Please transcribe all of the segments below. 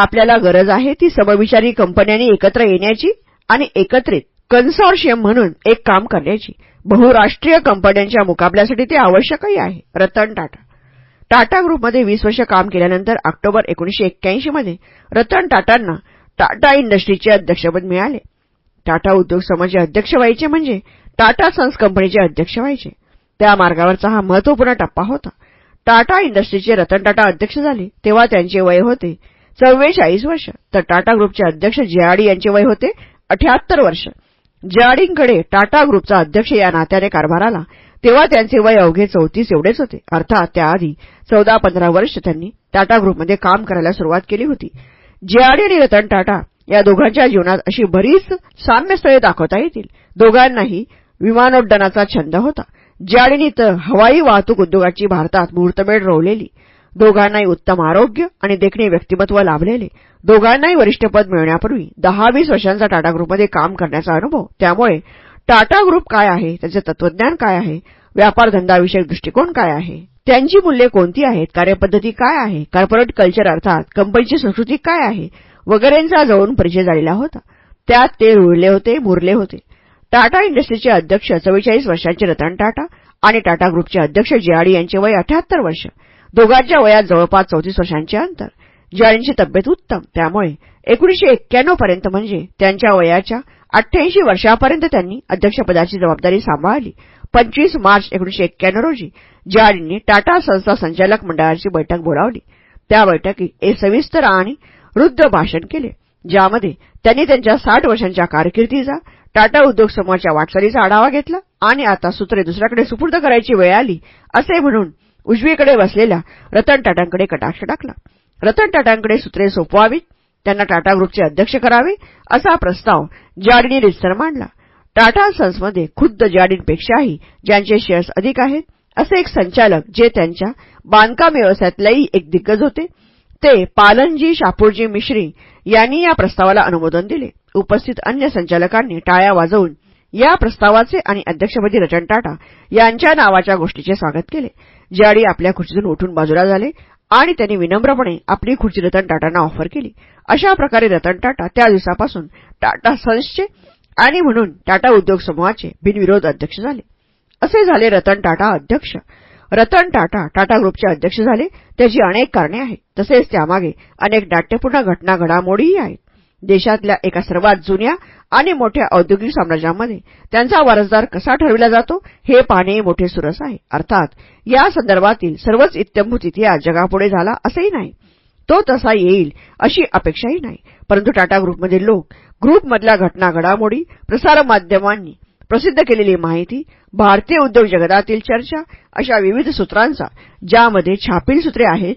आपल्याला गरज आहे ती समविचारी कंपन्यांनी एकत्र येण्याची आणि एकत्रित कन्सॉर्शियम म्हणून एक काम करण्याची. बहुराष्ट्रीय कंपन्यांच्या मुकाबल्यासाठी ते आवश्यकही आहे. रतन टाटा. टाटा ग्रुपमध्ये वीस वर्ष काम केल्यानंतर ऑक्टोबर एकोणीशे एक्क्याऐंशीमध्ये रतन टाटांना टाटा इंडस्ट्रीचे अध्यक्षपद मिळाले. टाटा उद्योग समाजाचे अध्यक्ष व्हायचे म्हणजे टाटा सन्स कंपनीचे अध्यक्ष व्हायचे. त्या मार्गावरचा हा महत्त्वपूर्ण टप्पा होता. टाटा इंडस्ट्रीचे रतन टाटा अध्यक्ष झाले. तेव्हा त्यांचे वय होते चव्वेचाळीस वर्ष. तर टाटा ग्रुपचे अध्यक्ष जेआडी यांचे वय होते अठ्याहत्तर वर्ष. जेआडींकडे टाटा ग्रुपचा अध्यक्ष या नात्याने कारभार आला. तेव्हा त्यांचे वय अवघे चौतीस एवढेच होते. अर्थात त्याआधी चौदा पंधरा वर्ष त्यांनी टाटा ग्रुपमध्ये काम करायला सुरुवात केली होती. जेआडी आणि रतन टाटा या दोघांच्या जीवनात अशी बरीच साम्यस्थळे दाखवता येतील. दोघांनाही विमानोड्डाणाचा छंद होता. ज्याडीनी तर हवाई वाहतूक उद्योगाची भारतात मुहूर्तमेढ रोवलेली. दोघांनाही उत्तम आरोग्य आणि देखणे व्यक्तिमत्व लाभलेले. दोघांनाही वरिष्ठपद मिळण्यापूर्वी दहा वीस वर्षांचा टाटा ग्रुपमध्ये काम करण्याचा अनुभव. त्यामुळे टाटा ग्रुप काय आहे? त्याचे तत्वज्ञान काय आहे? व्यापारधंदाविषयक दृष्टिकोन काय आहे? त्यांची मूल्ये कोणती आहेत? कार्यपद्धती काय आहे? कॉर्पोरेट कल्चर अर्थात कंपनीची संस्कृती काय आहे? वगैरेंचा जवळून परिचय झालेला होता. त्यात ते रुळले होते मुरले होते. टाटा इंडस्ट्रीचे अध्यक्ष चव्वेचाळीस वर्षांचे रतन टाटा आणि टाटा ग्रुपचे अध्यक्ष जेआडी यांचे वय अठ्याहत्तर वर्ष. दोघांच्या वयात जवळपास चौतीस वर्षांचे अंतर. जेआडींची तब्येत उत्तम. त्यामुळे एकोणीशे एक्क्याण्णव पर्यंत म्हणजे त्यांच्या वयाच्या अठ्ठ्याऐंशी वर्षापर्यंत त्यांनी अध्यक्षपदाची जबाबदारी सांभाळली. पंचवीस मार्च एकोणीशे एक्क्याण्णव रोजी जेआडींनी टाटा संस्था संचालक मंडळाची बैठक बोलावली. त्या बैठकीत एक सविस्तर आणि वृद्ध भाषण केले. ज्यामध्ये त्यांनी त्यांच्या साठ वर्षांच्या कारकिर्दीचा टाटा उद्योग समूहाच्या वाटचालीचा आढावा घेतला आणि आता सूत्रे दुसऱ्याकडे सुपूर्द करायची वेळ आली असे म्हणून उजवीकडे बसलेल्या रतन टाटांकडे कटाक्ष टाकला. रतन टाटांकडे सूत्रे सोपवावीत त्यांना टाटा ग्रुपचे अध्यक्ष करावे असा प्रस्ताव जाडीने रितसर मांडला. टाटा सन्समध्ये खुद्द जाडींपेक्षाही ज्यांचे शेअर्स अधिक आहेत असे एक संचालक जे त्यांच्या बांधकाम व्यवसायातलेही एक दिग्गज होते ते पालनजी शापूरजी मिश्री यांनी या प्रस्तावाला अनुमोदन दिले. उपस्थित अन्य संचालकांनी टाळ्या वाजवून या प्रस्तावाचे आणि अध्यक्षपदी रतन टाटा यांच्या नावाच्या गोष्टीचे स्वागत केले. ज्यावेळी आपल्या खुर्चीतून उठून बाजूला झाले आणि त्यांनी विनम्रपणे आपली खुर्ची रतन टाटांना ऑफर केली. अशा प्रकारे रतन टाटा त्या दिवसापासून टाटा सन्सचे आणि म्हणून टाटा उद्योग समूहाचे बिनविरोध अध्यक्ष झाले. असे झाले रतन टाटा अध्यक्ष. रतन टाटा टाटा ग्रुपचे अध्यक्ष झाले. त्याची अनेक कारणे आहेत. तसेच त्यामागे अनेक नाट्यपूर्ण घटना घडामोडीही आहेत. देशातल्या एका सर्वात जुन्या आणि मोठ्या औद्योगिक साम्राज्यामध्ये त्यांचा वारसदार कसा ठरविला जातो हे पाहणे मोठे सुरस आहे. अर्थात या संदर्भातील सर्वच इत्यंभूत इतिहास जगापुढे झाला असंही नाही. तो तसा येईल अशी अपेक्षाही नाही. परंतु टाटा ग्रुपमधील लोक ग्रुपमधल्या घटना घडामोडी प्रसारमाध्यमांनी प्रसिद्ध केलेली माहिती भारतीय उद्योग जगतातील चर्चा अशा विविध सूत्रांचा ज्यामध्ये छापील सूत्रे आहेत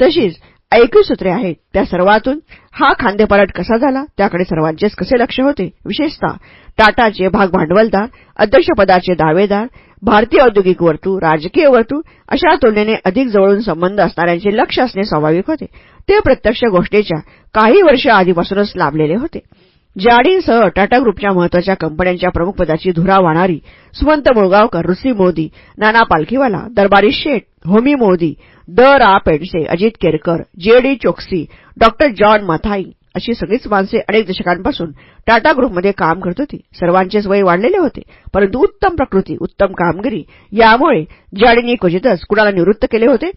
तशीच ऐकू सूत्रे आहेत. त्या सर्वातून हा खांदेपालट कसा झाला? त्याकडे सर्वांचेच कसे लक्ष होते? विशेषतः टाटाचे भाग भांडवलदार अध्यक्षपदाचे दावेदार भारतीय औद्योगिक वर्तू राजकीय वर्तू अशा तुलनेने अधिक जवळून संबंध असणाऱ्यांचे लक्ष असणे स्वाभाविक होते. ते प्रत्यक्ष गोष्टीच्या काही वर्ष आधीपासूनच लाभलेले होते. जाडींसह टाटा ग्रुपच्या महत्त्वाच्या कंपन्यांच्या प्रमुखपदाची धुरा वाहणारी सुमंत मुळगावकर रुसी मोदी नाना पालखीवाला दरबारी शेठ होमी मोदी द रा Pendse Ajit Kerkar J D Choksi doctor John Mathai अशी सगळीच माणसे अनेक दशकांपासून टाटा ग्रुपमध्ये काम करत होती. सर्वांचेच वय वाढलेले होते. परंतु उत्तम प्रकृती उत्तम कामगिरी यामुळे जाडींनी क्वचितच कुणाला निवृत्त केले होते?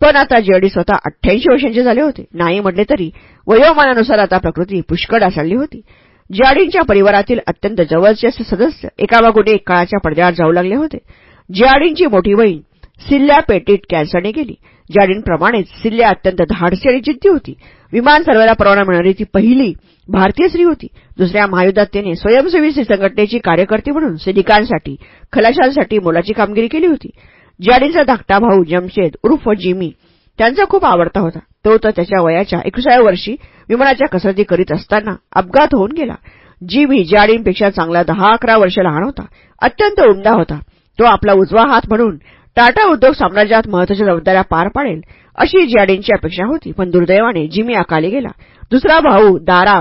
पण आता जेडी स्वतः अठ्ठ्याऐंशी वर्षांचे झाले होते. नाही म्हटले तरी वयोमानानुसार आता प्रकृती पुष्कळ ढासळली होती. जियाडींच्या परिवारातील अत्यंत जवळचे सदस्य एकामागून एक काळाच्या पडद्यावर जाऊ लागले होते. जियाडींची मोठी बहीण सिल्ल्या पेटीट कॅन्सरने गेली. जाडींप्रमाणेच सिल्ल्या अत्यंत धाडसी आणि जिद्दी होती. विमान सर्वेला परवाना मिळणारी ती पहिली भारतीय स्त्री होती. दुसऱ्या महायुद्धात तिने स्वयंसेवी संघटनेची कार्यकर्ती म्हणून सैनिकांसाठी खलाशांसाठी मोलाची कामगिरी केली होती. जाडींचा धाकटा भाऊ जमशेद उर्फ जिमी त्यांचा खूप आवडता होता. तो तर त्याच्या वयाच्या एकविसाव्या वर्षी विमानाच्या कसरती करीत असताना अपघात होऊन गेला. जिमी जाडींपेक्षा चांगला दहा अकरा वर्ष लहान होता. अत्यंत उमदा होता. तो आपला उजवा हात म्हणून टाटा उद्योग साम्राज्यात महत्त्वाच्या जबाबदाऱ्या पार पाडेल अशी जाडींची अपेक्षा होती. पण दुर्दैवाने जिमी अकाली गेला. दुसरा भाऊ दारा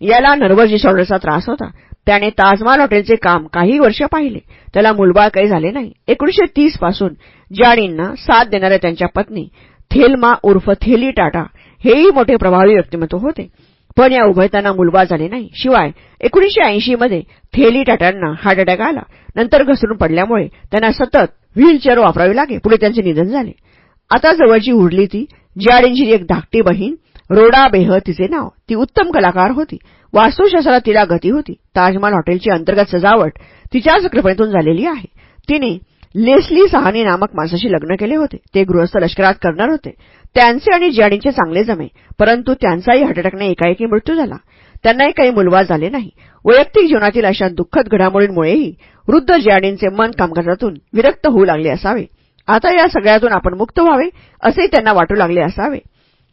याला नर्वस डिसऑर्डरचा त्रास होता. त्याने ताजमहाल हॉटेलचे काम काही वर्ष पाहिले. त्याला मुलबाळ काही झाले नाही. एकोणीशे तीसपासून जाडींना साथ देणाऱ्या त्यांच्या पत्नी थेलमा उर्फ थेली टाटा हेही मोठे प्रभावी व्यक्तिमत्व होते. पण या उभयतांना मुलबाळ झाले नाही. शिवाय एकोणीशे ऐंशीमध्ये थेली टाटांना हार्ट अटॅक आला. नंतर घसरून पडल्यामुळे त्यांना सतत व्हीलचेअर वापरावी लागे. पुढे त्यांचे निधन झाले. आता जवळची उरली ती जियाडींची एक धाकटी बहीण रोडा बेह तिचे नाव. ती उत्तम कलाकार होती. वास्तुशास्त्रात तिला गती होती. ताजमहाल हॉटेलची अंतर्गत सजावट तिच्याच कृपेतून झालेली आहे. तिने लेस्ली सहानी नामक माणसाशी लग्न केले होते. ते गृहस्थ लष्करात करणार होते. त्यांचे आणि जियाडींचे चांगले जमे परंतु त्यांचाही हटटकने एकाएकी मृत्यू झाला. त्यांनाही काही मुलवा झाले नाही. वैयक्तिक जीवनातील अशा दुःखद घडामोडींमुळेही वृद्ध जियाडींचे मन कामकाजातून विरक्त होऊ लागले असावे. आता या सगळ्यातून आपण मुक्त व्हावे असे त्यांना वाटू लागले असावे.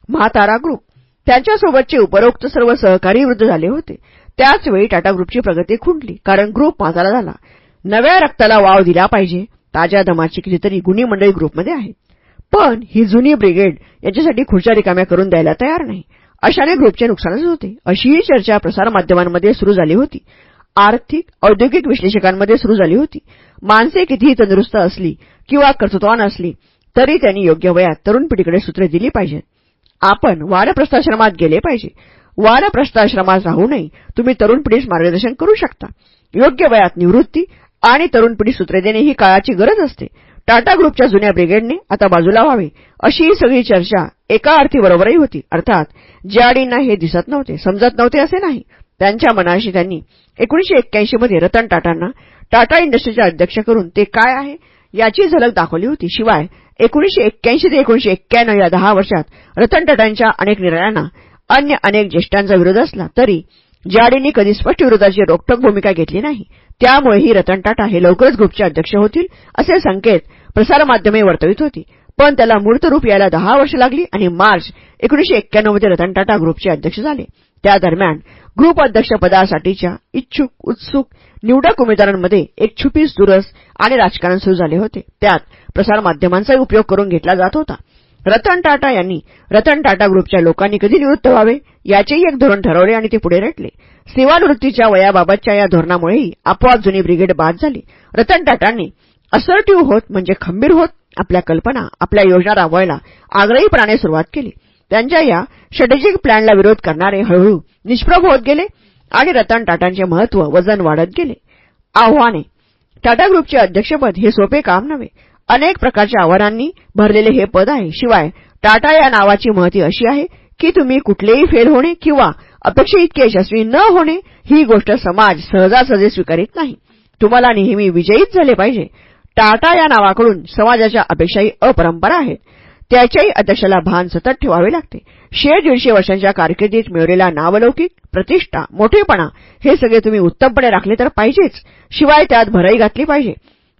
महातारा ग्रुप त्यांच्यासोबतचे उपरोक्त सर्व सहकारी वृद्ध झाले होते. त्याचवेळी टाटा ग्रुपची प्रगती खुंटली कारण ग्रुप म्हातारा झाला. नव्या रक्ताला वाव दिला पाहिजे ताज्या दमाची कितीतरी गुणी मंडळी ग्रुपमध्ये आहेत. पण ही जुनी ब्रिगेड यांच्यासाठी खुर्च्या रिकाम्या करून द्यायला तयार नाही. अशाने ग्रुपचे नुकसानच होते. अशीही चर्चा प्रसारमाध्यमांमध्ये सुरू झाली होती. आर्थिक औद्योगिक विश्लेषकांमध्ये सुरू झाली होती. माणसे कितीही तंदुरुस्त असली किंवा कर्तृत्वान असली तरी त्यांनी योग्य वयात तरुण पिढीकडे सूत्रे दिली पाहिजेत. आपण वानप्रस्थाश्रमात गेले पाहिजे. वानप्रस्थाश्रमात नये. तुम्ही तरुण पिढीस मार्गदर्शन करू शकता. योग्य वयात निवृत्ती आणि तरुण पिढी सूत्रे देणे ही काळाची गरज असते. टाटा ग्रुपच्या जुन्या ब्रिगेडने आता बाजूला व्हावे अशी ही सगळी चर्चा एका अर्थी बरोबरही होती. अर्थात ज्याडींना हे दिसत नव्हते समजत नव्हते असे नाही. त्यांच्या मनाशी त्यांनी एकोणीशे एक्क्याऐंशीमध्ये रतन टाटांना टाटा इंडस्ट्रीचे अध्यक्ष करून ते काय आहे याची झलक दाखवली होती. शिवाय एकोणीशे एक्क्याऐंशी ते एकोणीशे एक्क्याण्णव या दहा वर्षात रतन टाटांच्या अनेक निर्णयांना अन्य अनेक ज्येष्ठांचा विरोध असला तरी जाडींनी कधी स्पष्ट विरोधाची रोखटोक भूमिका घेतली नाही. त्यामुळेही रतन टाटा हे लवकरच ग्रुपचे अध्यक्ष होतील असे संकेत प्रसारमाध्यमे वर्तवित होती. पण त्याला मूर्त रूप यायला दहा वर्ष लागली आणि मार्च एकोणीशे एक्क्याण्णवमध्ये रतन टाटा ग्रुपचे अध्यक्ष झाले. त्या दरम्यान ग्रुप अध्यक्षपदासाठीच्या इच्छुक उत्सुक निवडक उमेदवारांमध्ये एक छुपीस दुरस आणि राजकारण सुरू झाले होते. त्यात प्रसारमाध्यमांचाही उपयोग करून घेतला जात होता. रतन टाटा यांनी रतन टाटा ग्रुपच्या लोकांनी कधी निवृत्त व्हावे याचेही एक धोरण ठरवले आणि ते पुढे रेटले. सेवानिवृत्तीच्या वयाबाबतच्या या धोरणामुळेही आपोआप जुनी ब्रिगेड बाद झाली. रतन टाटांनी असर्टिव्ह होत म्हणजे खंबीर होत आपल्या कल्पना आपल्या योजना राबवायला आग्रहीपणाने सुरुवात केली. त्यांच्या या स्ट्रॅटेजिक प्लॅनला विरोध करणारे हळूहळू निष्प्रभ होत गेले आणि रतन टाटांचे महत्त्व वजन वाढत गेले. आव्हाने. टाटा ग्रुपचे अध्यक्षपद हे सोपे काम नव्हे. अनेक प्रकारच्या आव्हानांनी भरलेले हे पद आहे. शिवाय टाटा या नावाची महती अशी आहे की तुम्ही कुठलेही फेल होणे किंवा अपेक्षेइतके यशस्वी न होणे ही गोष्ट समाज सहजासहजी स्वीकारित नाही. तुम्हाला नेहमी विजयीच झाले पाहिजे. टाटा या नावाकडून समाजाच्या अपेक्षाही अपरंपरा आहेत. त्याच्याही आदर्शाला भान सतत ठेवावे लागते. शेर दीडशे वर्षांच्या कारकिर्दीत मिळवलेला नावलौकिक प्रतिष्ठा मोठेपणा हे सगळे तुम्ही उत्तमपणे राखले तर पाहिजेच. शिवाय त्यात भरही घातली पाहिजे.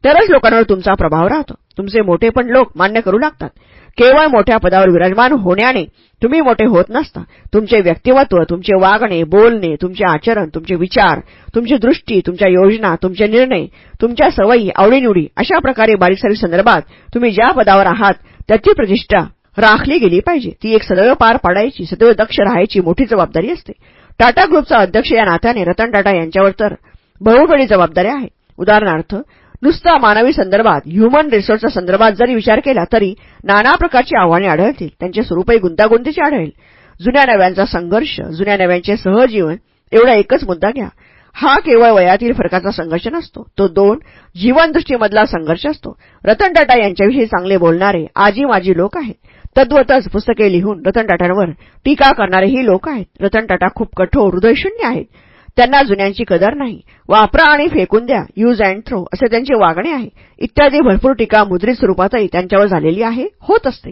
तरच लोकांवर तुमचा प्रभाव राहतो. तुमचे मोठेपण लोक मान्य करू लागतात. केवळ मोठ्या पदावर विराजमान होण्याने तुम्ही मोठे होत नसता. तुमचे व्यक्तिमत्व तुमचे वागणे बोलणे तुमचे आचरण तुमचे विचार तुमची दृष्टी तुमच्या योजना तुमचे निर्णय तुमच्या सवयी आवडीनिवडी अशा प्रकारे बारीकसारी संदर्भात तुम्ही ज्या पदावर आहात त्याची प्रतिष्ठा राखली गेली पाहिजे. ती एक सदैव पार पाडायची सदैव दक्ष राहायची मोठी जबाबदारी असते. टाटा ग्रुपचा अध्यक्ष या नात्याने रतन टाटा यांच्यावर तर बहुबडी जबाबदाऱ्या आहे उदाहरणार्थ नुसता मानवी संदर्भात ह्युमन रिसोर्सच्या संदर्भात जरी विचार केला तरी नाना प्रकारची आव्हाने आढळतील. त्यांचे स्वरूपही गुंतागुंतीचे आढळेल. जुन्या नव्यांचा संघर्ष जुन्या नव्यांचे सहजीवन एवढा एकच मुद्दा घ्या. हा केवळ वयातील फरकाचा संघर्ष नसतो. तो दोन जीवनदृष्टीमधला संघर्ष असतो. रतन टाटा यांच्याविषयी चांगले बोलणारे आजी माजी लोक आहेत. तद्वतच पुस्तके लिहून रतन टाटांवर टीका करणारेही लोक आहेत. रतन टाटा खूप कठोर हृदयशून्य आहेत. त्यांना जुन्यांची कदर नाही. वापरा आणि फेकून द्या यूज अँड थ्रो असे त्यांचे वागणे आहे. इत्यादी भरपूर टीका मुद्रित स्वरूपातही त्यांच्यावर झालेली आहे होत असते.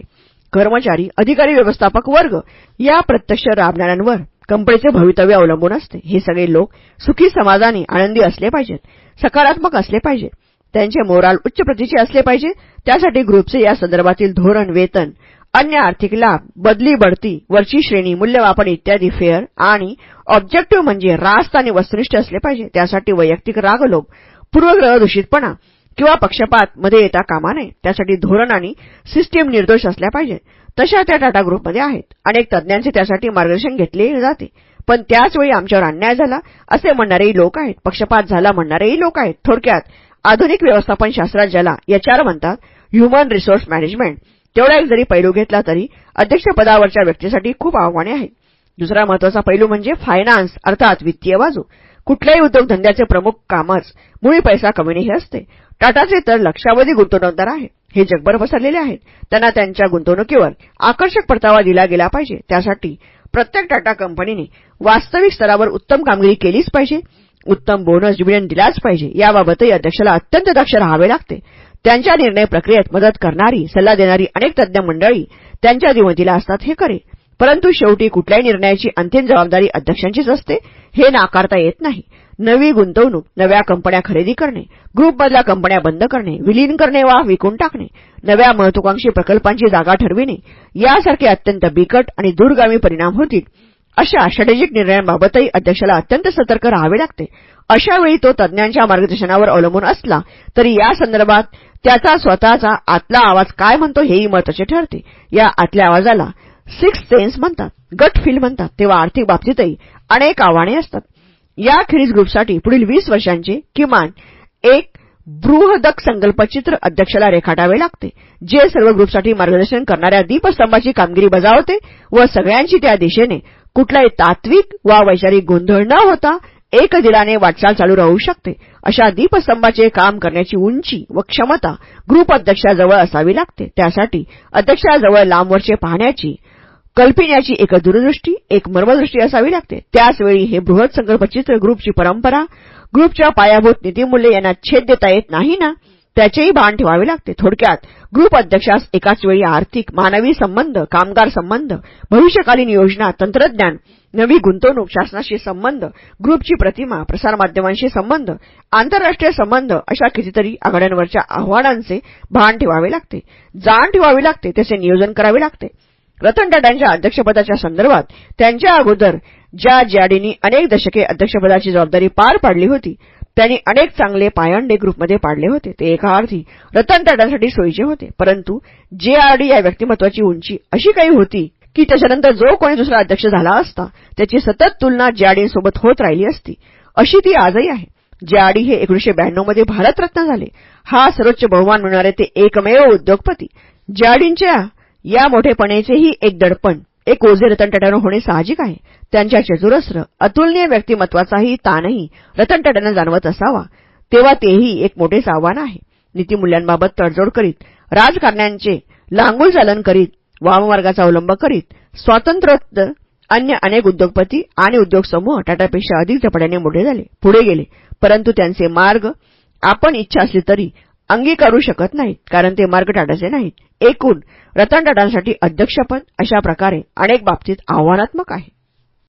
कर्मचारी अधिकारी व्यवस्थापक वर्ग या प्रत्यक्ष राबणाऱ्यांवर कंपनीचे भवितव्य अवलंबून असते. हे सगळे लोक सुखी समाजाने आनंदी असले पाहिजेत. सकारात्मक असले पाहिजे त्यांचे मोराल उच्च प्रतीचे असले पाहिजे. त्यासाठी ग्रुपचे या संदर्भातील धोरण वेतन अन्य आर्थिक लाभ बदली बढती वरची श्रेणी मूल्यमापन इत्यादी फेअर आणि ऑब्जेक्टिव्ह म्हणजे रास्त आणि वस्तुनिष्ठ असले पाहिजे. त्यासाठी वैयक्तिक रागलोभ पूर्वग्रह दूषितपणा किंवा पक्षपात मध्ये येता कामा नये. त्यासाठी धोरण आणि सिस्टीम निर्दोष असल्या पाहिजे तशा त्या टाटा ग्रुपमध्ये आहेत. अनेक तज्ज्ञांचे त्यासाठी मार्गदर्शन घेतले जाते. पण त्याचवेळी आमच्यावर अन्याय झाला असे म्हणणारेही लोक आहेत. पक्षपात झाला म्हणणारेही लोक आहेत. थोडक्यात आधुनिक व्यवस्थापन शास्त्रात ज्याला याच्यावर म्हणतात ह्युमन रिसोर्स मॅनेजमेंट तेवढा एक जरी पैलू घेतला तरी अध्यक्षपदावरच्या व्यक्तीसाठी खूप आव्हाने आहेत. दुसरा महत्त्वाचा पैलू म्हणजे फायनान्स अर्थात वित्तीय बाजू. कुठल्याही उद्योगधंद्याचे प्रमुख कामच मुळी पैसा कमविणे हे असते. टाटाचे तर लक्षावधी गुंतवणूकदार आहेत. हे जगभर पसरलेले आहेत. त्यांना त्यांच्या गुंतवणुकीवर आकर्षक परतावा दिला गेला पाहिजे. त्यासाठी प्रत्येक टाटा कंपनीने वास्तविक स्तरावर उत्तम कामगिरी केलीच पाहिजे. उत्तम बोनस डिव्हिडंड दिलाच पाहिजे. याबाबतही अध्यक्षाला अत्यंत दक्ष राहावे लागते. त्यांच्या निर्णय प्रक्रियेत मदत करणारी सल्ला देणारी अनेक तज्ज्ञ मंडळी त्यांच्या दिमतीला असतात हे खरे. परंतु शेवटी कुठल्याही निर्णयाची अंतिम जबाबदारी अध्यक्षांचीच असते. हे नाकारता येत नाही. नवी गुंतवणूक नव्या कंपन्या खरेदी करणे ग्रुपमधल्या कंपन्या बंद करणे विलीन करणे वा विकून टाकणे नव्या महत्वाकांक्षी प्रकल्पांची जागा ठरविणे यासारखे अत्यंत बिकट आणि दूरगामी परिणाम होतील. अशा स्ट्रॅटेजिक निर्णयांबाबतही अध्यक्षाला अत्यंत सतर्क राहावे लागते. अशावेळी तो तज्ज्ञांच्या मार्गदर्शनावर अवलंबून असला तरी या संदर्भात त्याचा स्वतःचा आतला आवाज काय म्हणतो हेही महत्त्वाचे ठरते. या आतल्या आवाजाला सिक्स सेन्स म्हणतात गट फील म्हणतात तेव्हा आर्थिक बाबतीतही अनेक आव्हाने असतात. याखेरीज ग्रुपसाठी पुढील वीस वर्षांचे किमान एक बृहदक संकल्पचित्र अध्यक्षाला रेखाटावे लागते जे सर्व ग्रुपसाठी मार्गदर्शन करणाऱ्या दीपस्तंभाची कामगिरी बजावते व सगळ्यांची त्या दिशेने कुठलाही तात्विक वा वैचारिक गोंधळ न होता एक दिलाने वाटचाल चालू राहू शकते. अशा दीपस्तंभाचे काम करण्याची उंची व क्षमता ग्रुप अध्यक्षाजवळ असावी लागते. त्यासाठी अध्यक्षाजवळ लांबवरचे पाहण्याची कल्पिण्याची एक दूरदृष्टी एक मर्मदृष्टी असावी लागते. त्याचवेळी हे बृहत संकल्पचित्र ग्रुपची परंपरा ग्रुपच्या पायाभूत नीतीमूल्य यांना छेद देता येत नाही ना त्याचेही भान ठेवावे लागते. थोडक्यात ग्रुप अध्यक्षास एकाच वेळी आर्थिक मानवी संबंध कामगार संबंध भविष्यकालीन योजना तंत्रज्ञान नवी गुंतवणूक शासनाशी संबंध ग्रुपची प्रतिमा प्रसारमाध्यमांशी संबंध आंतरराष्ट्रीय संबंध अशा कितीतरी आघाड्यांवरच्या आव्हानांचे भान ठेवावे लागते. जाण ठेवावी लागते त्याचे नियोजन करावे लागते. रतन टाटांच्या अध्यक्षपदाच्या संदर्भात त्यांच्या अगोदर ज्या ज्याडींनी अनेक दशके अध्यक्षपदाची जबाबदारी पार पाडली होती त्यांनी अनेक चांगले पायंडे ग्रुपमध्ये पाडले होते. ते एका अर्थी रतन टाटांसाठी सोयीचे होते. परंतु जेआरडी या व्यक्तिमत्वाची उंची अशी काही होती की त्याच्यानंतर जो कोणी दुसरा अध्यक्ष झाला असता त्याची सतत तुलना ज्याडींसोबत होत राहिली असती. अशी ती आजही आहे. ज्याडी हे एकोणीशे ब्याण्णवमध्ये भारतरत्न झाले. हा सर्वोच्च बहुमान मिळणारे ते एकमेव उद्योगपती. ज्याडींच्या या मोठेपणेचेही एक दडपण एक ओझे रतन टाटानं होणे साहजिक आहे. त्यांच्या चतुरस्र अतुलनीय व्यक्तिमत्वाचाही ताणही रतन जाणवत असावा. तेव्हा तेही एक मोठेच आव्हान आहे. नीतीमूल्यांबाबत तडजोड करीत राजकारण्यांचे लांगूल चालन करीत वाममार्गाचा अवलंब करीत स्वातंत्र्योत्तर अन्य अनेक उद्योगपती आणि उद्योग समूह टाटापेक्षा अधिक झपाट्याने मोठे झाले पुढे गेले. परंतु त्यांचे मार्ग आपण इच्छा असली तरी अंगीकारू शकत नाहीत कारण ते मार्ग टाटाचे नाहीत. एकूण रतन टाटांसाठी अध्यक्षपद अशा प्रकारे अनेक बाबतीत आव्हानात्मक आहे.